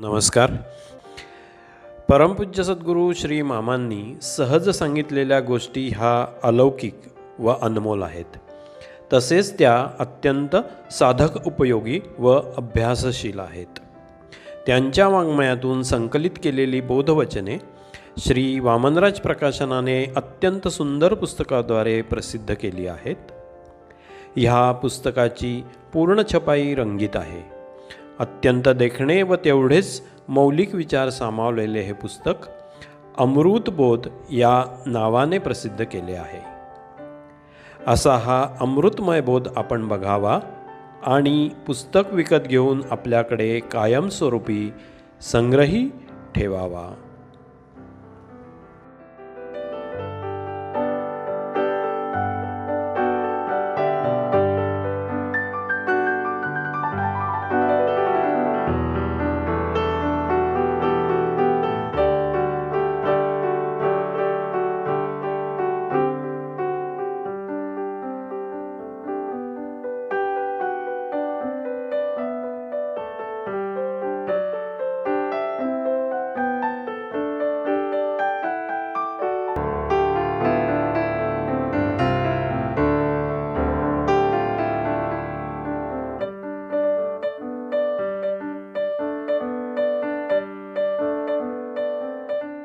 नमस्कार. परमपूज्य सद्गुरू श्री मामांनी सहज सांगितलेल्या गोष्टी ह्या अलौकिक व अनमोल आहेत. तसेच त्या अत्यंत साधक उपयोगी व अभ्यासशील आहेत. त्यांच्या वाङ्मयातून संकलित केलेली बोधवचने श्री वामनराज प्रकाशनाने अत्यंत सुंदर पुस्तकाद्वारे प्रसिद्ध केली आहेत. ह्या पुस्तकाची पूर्ण छपाई रंगीत आहे. अत्यंत देखणे व तेवढेच मौलिक विचार सामावलेले हे पुस्तक अमृतबोध या नावाने प्रसिद्ध केले आहे. असा हा अमृतमय बोध आपण बघावा आणि पुस्तक विकत घेऊन आपल्याकडे कायमस्वरूपी संग्रही ठेवावा.